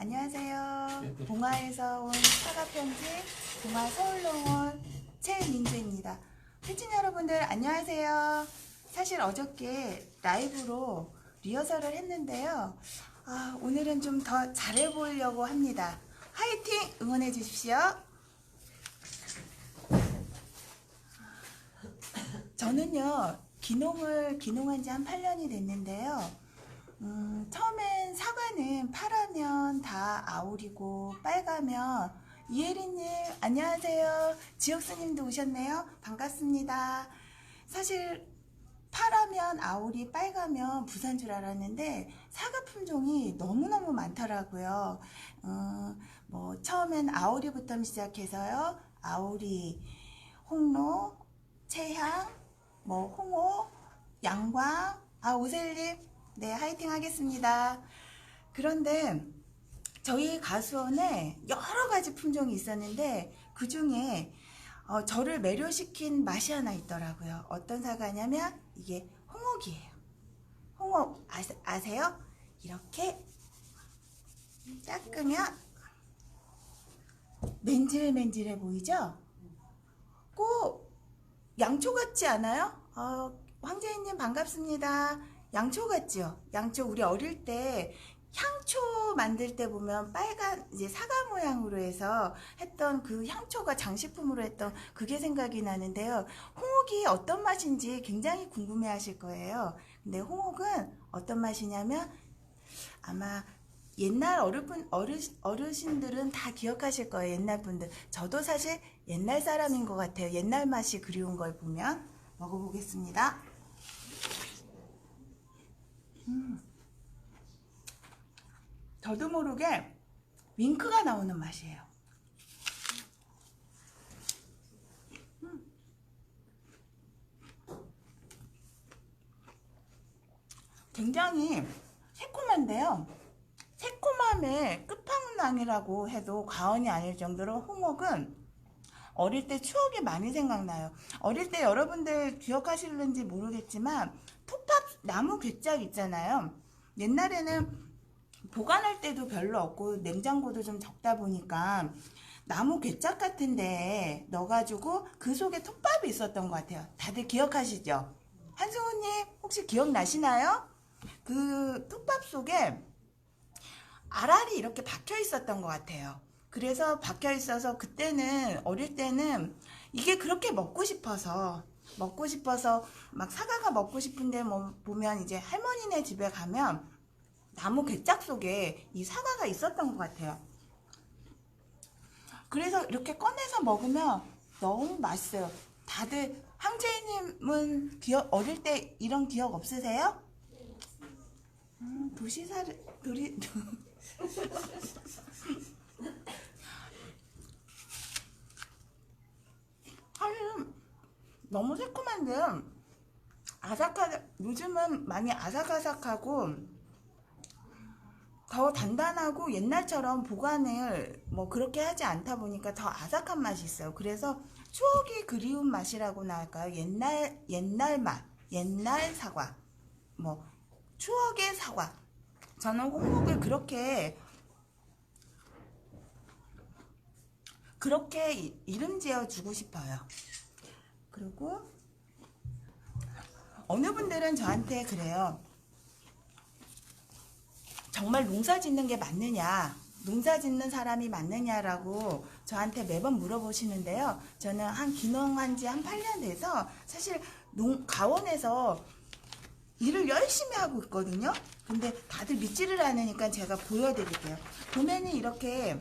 안녕하세요. 봉화에서 온 사과 편지 봉화 서울농원 최민주입니다. 팬진 여러분들 안녕하세요. 사실 어저께 라이브로 리허설을 했는데요. 아, 오늘은 좀 더 잘해보려고 합니다. 화이팅 응원해 주십시오. 저는요 기농을 기농한 지 한 8년이 됐는데요. 음, 처음엔 사과는 파라면 다 아울이고 빨가면 이혜리님 안녕하세요. 지옥스님도 오셨네요. 반갑습니다. 사실 파라면 아울이 빨가면 부산 줄 알았는데 사과 품종이 너무너무 많더라고요. 어, 뭐 처음엔 아우리부터 시작해서요. 아우리, 홍로, 채향, 뭐 홍호, 양광, 아 오셀님, 네 화이팅 하겠습니다. 그런데 저희 가수원에 여러 가지 품종이 있었는데 그 중에 어, 저를 매료시킨 맛이 하나 있더라고요. 어떤 사과냐면 이게 홍옥이에요. 홍옥 아세, 아세요? 이렇게 닦으면 맨질맨질해 보이죠? 꼭 양초 같지 않아요? 어, 황재인님 반갑습니다. 양초 같지요? 양초 우리 어릴 때 향초 만들 때 보면 빨간 이제 사과 모양으로 해서 했던 그 향초가 장식품으로 했던 그게 생각이 나는데요. 홍옥이 어떤 맛인지 굉장히 궁금해 하실 거예요. 근데 홍옥은 어떤 맛이냐면 아마 옛날 어르신, 어르신, 어르신들은 다 기억하실 거예요. 옛날 분들. 저도 사실 옛날 사람인 것 같아요. 옛날 맛이 그리운 걸 보면. 먹어보겠습니다. 음. 저도 모르게 윙크가 나오는 맛이에요. 음. 굉장히 새콤한데요. 새콤함의 끝판왕이라고 해도 과언이 아닐 정도로 홍옥은 어릴 때 추억이 많이 생각나요. 어릴 때 여러분들 기억하실는지 모르겠지만 톱밥 나무 괴짝 있잖아요. 옛날에는 보관할 때도 별로 없고 냉장고도 좀 적다 보니까 나무 괴짝 같은데 넣어가지고 그 속에 톱밥이 있었던 것 같아요. 다들 기억하시죠? 한승우님 혹시 기억나시나요? 그 톱밥 속에 알알이 이렇게 박혀 있었던 것 같아요. 그래서 박혀 있어서 그때는 어릴 때는 이게 그렇게 먹고 싶어서 먹고 싶어서 막 사과가 먹고 싶은데 뭐 보면 이제 할머니네 집에 가면 나무 괴짝 속에 이 사과가 있었던 것 같아요. 그래서 이렇게 꺼내서 먹으면 너무 맛있어요. 다들 황재희님은 기억 어릴 때 이런 기억 없으세요? 음, 도시사를 도리 사실은 너무 새콤한데 아삭하 요즘은 많이 아삭아삭하고 더 단단하고 옛날처럼 보관을 뭐 그렇게 하지 않다 보니까 더 아삭한 맛이 있어요. 그래서 추억이 그리운 맛이라고나 할까요? 옛날 옛날 맛, 옛날 사과, 뭐 추억의 사과. 저는 홍목을 그렇게 그렇게 이- 이름 지어 주고 싶어요. 그리고 어느 분들은 저한테 그래요. 정말 농사 짓는 게 맞느냐, 농사 짓는 사람이 맞느냐라고 저한테 매번 물어보시는데요. 저는 한 기농한 지 한 8년 돼서 사실 농, 가원에서 일을 열심히 하고 있거든요. 근데 다들 믿지를 않으니까 제가 보여드릴게요. 보면은 이렇게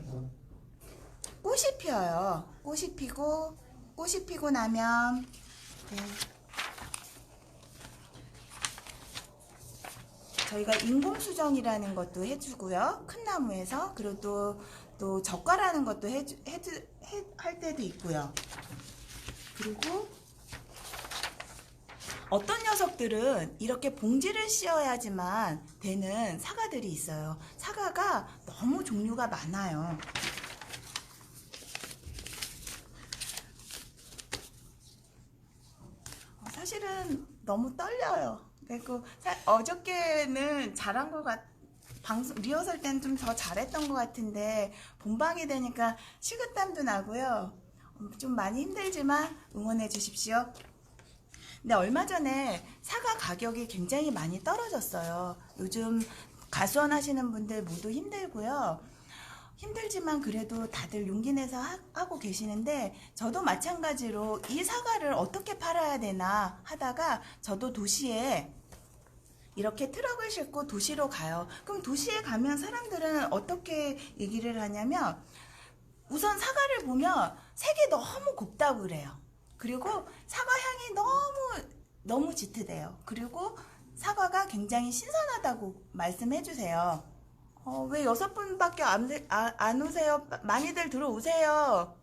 꽃이 피어요. 꽃이 피고, 꽃이 피고 나면, 네. 저희가 인공수정이라는 것도 해주고요. 큰 나무에서. 그리고 또, 또 젓가라는 것도 해주, 해주, 해, 할 때도 있고요. 그리고 어떤 녀석들은 이렇게 봉지를 씌워야지만 되는 사과들이 있어요. 사과가 너무 종류가 많아요. 어, 사실은 너무 떨려요. 그리고 사- 어저께는 잘한 것 같, 방송 리허설 때는 좀 더 잘했던 것 같은데 본방이 되니까 식은땀도 나고요. 음, 좀 많이 힘들지만 응원해 주십시오. 근데 얼마 전에 사과 가격이 굉장히 많이 떨어졌어요. 요즘 가수원 하시는 분들 모두 힘들고요. 힘들지만 그래도 다들 용기 내서 하- 하고 계시는데 저도 마찬가지로 이 사과를 어떻게 팔아야 되나 하다가 저도 도시에 이렇게 트럭을 싣고 도시로 가요. 그럼 도시에 가면 사람들은 어떻게 얘기를 하냐면 우선 사과를 보면 색이 너무 곱다고 그래요. 그리고 사과 향이 너무 너무 짙으대요. 그리고 사과가 굉장히 신선하다고 말씀해 주세요. 어, 왜 여섯 분밖에 안, 세- 아- 안 오세요? 많이들 들어오세요.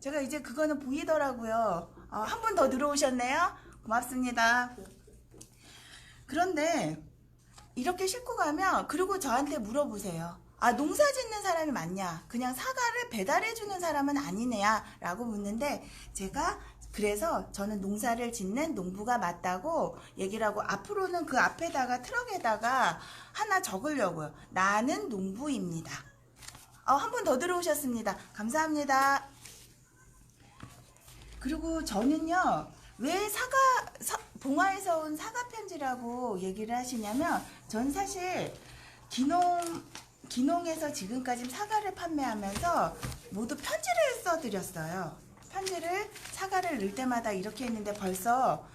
제가 이제 그거는 보이더라고요. 어, 한 분 더 들어오셨네요. 고맙습니다. 그런데 이렇게 싣고 가면 그리고 저한테 물어보세요. 아 농사 짓는 사람이 맞냐? 그냥 사과를 배달해 주는 사람은 아니네야 라고 묻는데 제가 그래서 저는 농사를 짓는 농부가 맞다고 얘기를 하고 앞으로는 그 앞에다가 트럭에다가 하나 적으려고요. 나는 농부입니다. 어, 한분더 들어오셨습니다. 감사합니다. 그리고 저는요 왜 사과 사- 봉화에서 온 사과 편지라고 얘기를 하시냐면 전 사실 기농 기농에서 지금까지 사과를 판매하면서 모두 편지를 써드렸어요. 편지를 사과를 넣을 때마다 이렇게 했는데 벌써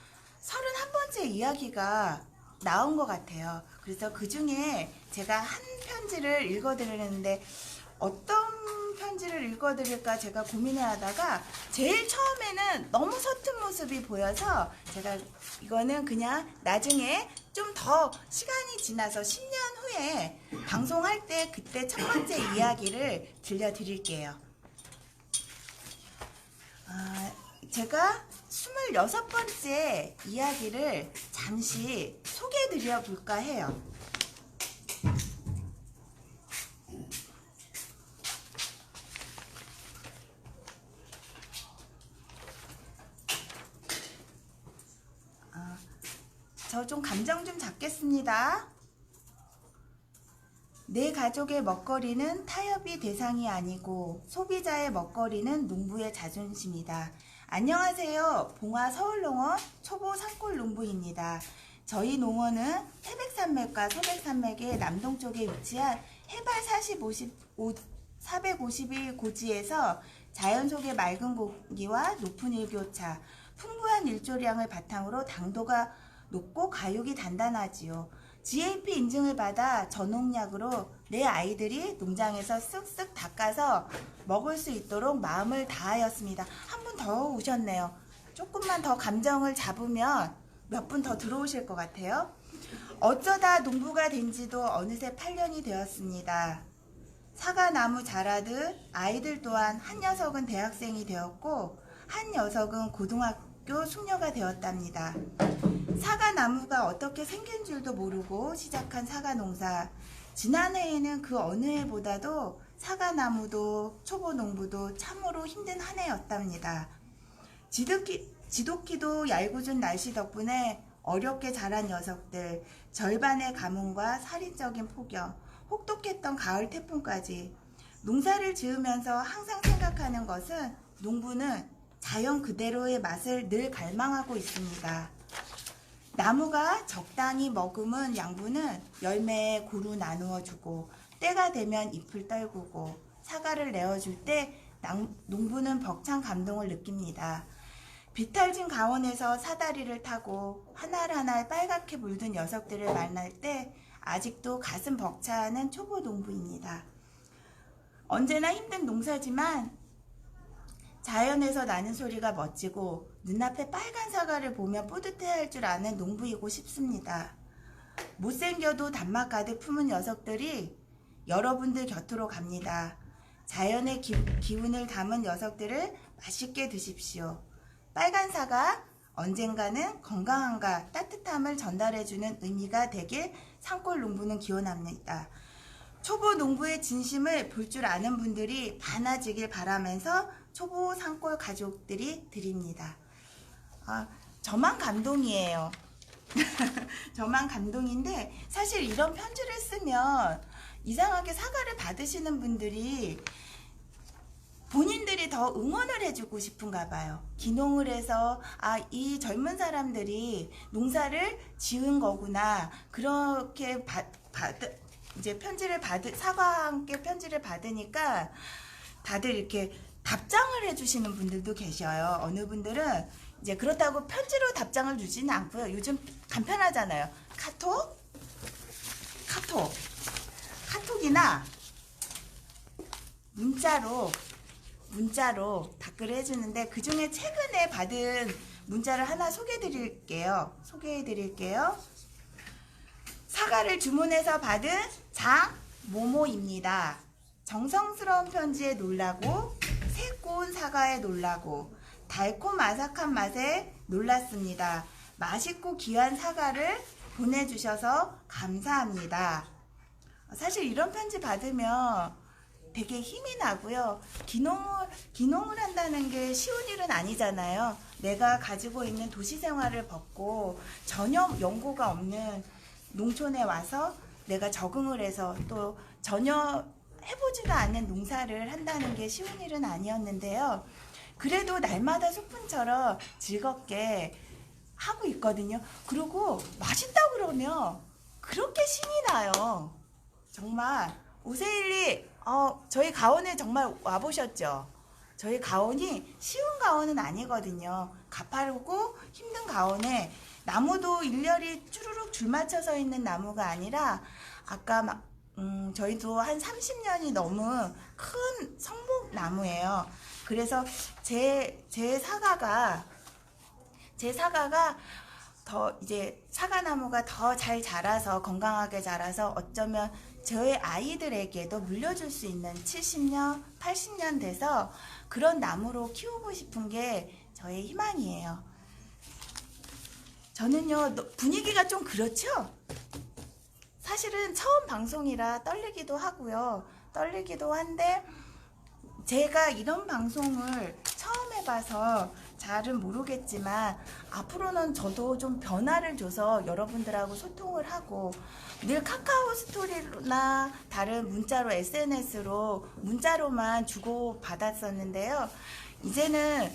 31번째 이야기가 나온 것 같아요. 그래서 그 중에 제가 한 편지를 읽어드리는데 어떤 편지를 읽어드릴까 제가 고민을 하다가 제일 처음에는 너무 서툰 모습이 보여서 제가 이거는 그냥 나중에 좀 더 시간이 지나서 10년 후에 방송할 때 그때 첫 번째 이야기를 들려드릴게요. 아, 제가 26번째 이야기를 잠시 소개해 드려 볼까 해요. 저 좀 감정 좀 잡겠습니다. 내 가족의 먹거리는 타협이 대상이 아니고 소비자의 먹거리는 농부의 자존심이다. 안녕하세요. 봉화 서울농원 초보 산골 농부입니다. 저희 농원은 태백산맥과 서백산맥의 남동쪽에 위치한 해발 40, 50, 450일 고지에서 자연 속의 맑은 공기와 높은 일교차, 풍부한 일조량을 바탕으로 당도가 높고 가육이 단단하지요. GAP 인증을 받아 전농약으로 내 아이들이 농장에서 쓱쓱 닦아서 먹을 수 있도록 마음을 다하였습니다. 한 분 더 오셨네요. 조금만 더 감정을 잡으면 몇 분 더 들어오실 것 같아요. 어쩌다 농부가 된 지도 어느새 8년이 되었습니다. 사과나무 자라듯 아이들 또한 한 녀석은 대학생이 되었고 한 녀석은 고등학교 숙녀가 되었답니다. 사과나무가 어떻게 생긴 줄도 모르고 시작한 사과 농사. 지난해에는 그 어느 해보다도 사과나무도 초보 농부도 참으로 힘든 한 해였답니다. 지독히, 지독히도 얄궂은 날씨 덕분에 어렵게 자란 녀석들, 절반의 가뭄과 살인적인 폭염, 혹독했던 가을 태풍까지 농사를 지으면서 항상 생각하는 것은 농부는 자연 그대로의 맛을 늘 갈망하고 있습니다. 나무가 적당히 머금은 양분은 열매에 고루 나누어 주고 때가 되면 잎을 떨구고 사과를 내어줄 때 낭- 농부는 벅찬 감동을 느낍니다. 비탈진 가원에서 사다리를 타고 하나하나 빨갛게 물든 녀석들을 만날 때 아직도 가슴 벅차는 초보 농부입니다. 언제나 힘든 농사지만 자연에서 나는 소리가 멋지고 눈앞에 빨간 사과를 보며 뿌듯해할 줄 아는 농부이고 싶습니다. 못생겨도 단맛 가득 품은 녀석들이 여러분들 곁으로 갑니다. 자연의 기, 기운을 담은 녀석들을 맛있게 드십시오. 빨간 사과 언젠가는 건강함과 따뜻함을 전달해주는 의미가 되길 산골 농부는 기원합니다. 초보 농부의 진심을 볼 줄 아는 분들이 많아지길 바라면서 초보 산골 가족들이 드립니다. 아, 저만 감동이에요. 저만 감동인데 사실 이런 편지를 쓰면 이상하게 사과를 받으시는 분들이 본인들이 더 응원을 해주고 싶은가 봐요. 기농을 해서 아 이 젊은 사람들이 농사를 지은 거구나 그렇게 받, 받 이제 편지를 받 사과와 함께 편지를 받으니까 다들 이렇게 답장을 해주시는 분들도 계셔요. 어느 분들은 이제 그렇다고 편지로 답장을 주지는 않고요. 요즘 간편하잖아요. 카톡, 카톡, 카톡이나 문자로 문자로 답글을 해주는데 그 중에 최근에 받은 문자를 하나 소개해드릴게요. 소개해드릴게요. 사과를 주문해서 받은 장모모입니다. 정성스러운 편지에 놀라고 새고운 사과에 놀라고 달콤 아삭한 맛에 놀랐습니다. 맛있고 귀한 사과를 보내주셔서 감사합니다. 사실 이런 편지 받으면 되게 힘이 나고요. 기농을, 기농을 한다는 게 쉬운 일은 아니잖아요. 내가 가지고 있는 도시 생활을 벗고 전혀 연고가 없는 농촌에 와서 내가 적응을 해서 또 전혀 해보지도 않은 농사를 한다는 게 쉬운 일은 아니었는데요. 그래도 날마다 소풍처럼 즐겁게 하고 있거든요. 그리고 맛있다 그러면 그렇게 신이 나요. 정말 오세일리 어, 저희 가온에 정말 와보셨죠? 저희 가온이 쉬운 가온은 아니거든요. 가파르고 힘든 가온에 나무도 일렬이 쭈루룩 줄 맞춰서 있는 나무가 아니라 아까 막 음, 저희도 한 30년이 넘은 큰 성목 나무예요. 그래서 제, 제 사과가 제 사과가 더 이제 사과나무가 더 잘 자라서 건강하게 자라서 어쩌면 저의 아이들에게도 물려줄 수 있는 70년, 80년 돼서 그런 나무로 키우고 싶은 게 저의 희망이에요. 저는요, 너- 분위기가 좀 그렇죠? 사실은 처음 방송이라 떨리기도 하고요. 떨리기도 한데, 제가 이런 방송을 처음 해봐서 잘은 모르겠지만 앞으로는 저도 좀 변화를 줘서 여러분들하고 소통을 하고 늘 카카오 스토리나 다른 문자로 SNS로 문자로만 주고 받았었는데요. 이제는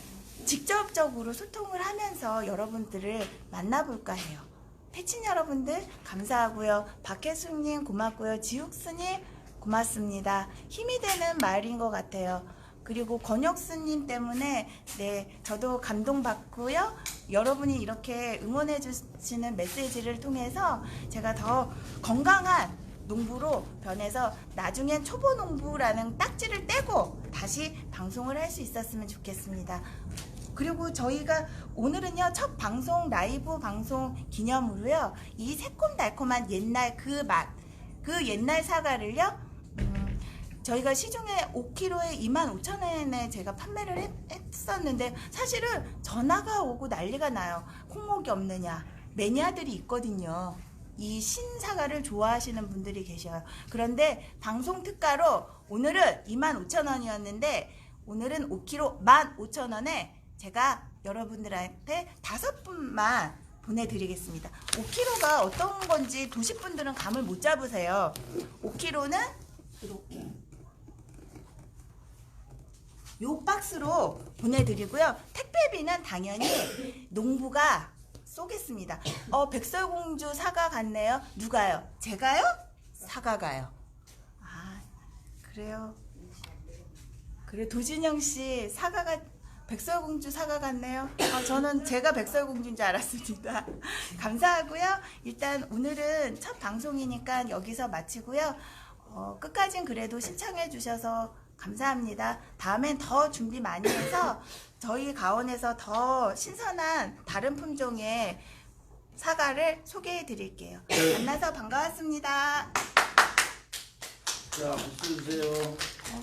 직접적으로 소통을 하면서 여러분들을 만나볼까 해요. 패친 여러분들 감사하고요. 박혜숙님 고맙고요. 지욱스님 고맙습니다. 힘이 되는 말인 것 같아요. 그리고 권혁수님 때문에 네 저도 감동받고요. 여러분이 이렇게 응원해 주시는 메시지를 통해서 제가 더 건강한 농부로 변해서 나중엔 초보 농부라는 딱지를 떼고 다시 방송을 할 수 있었으면 좋겠습니다. 그리고 저희가 오늘은요 첫 방송 라이브 방송 기념으로요 이 새콤달콤한 옛날 그 맛 그 옛날 사과를요 음, 저희가 시중에 5kg에 25,000원에 제가 판매를 했, 했었는데 사실은 전화가 오고 난리가 나요. 콩목이 없느냐. 매니아들이 있거든요. 이 신사과를 좋아하시는 분들이 계셔요. 그런데 방송 특가로 오늘은 25,000원이었는데 오늘은 5kg 15,000원에 제가 여러분들한테 다섯 분만 보내드리겠습니다. 5kg가 어떤 건지 도시분들은 감을 못 잡으세요. 5kg는 이렇게 요 박스로 보내드리고요. 택배비는 당연히 농부가 쏘겠습니다. 어 백설공주 사과 같네요. 누가요? 제가요? 사과가요. 아 그래요. 그래 도진영 씨 사과가 백설공주 사과 같네요. 아, 저는 제가 백설공주인 줄 알았습니다. 감사하고요. 일단 오늘은 첫 방송이니까 여기서 마치고요. 어, 끝까진 그래도 신청해 주셔서 감사합니다. 다음엔 더 준비 많이 해서 저희 가온에서 더 신선한 다른 품종의 사과를 소개해 드릴게요. 만나서 반가웠습니다. 자, 주세요. 어,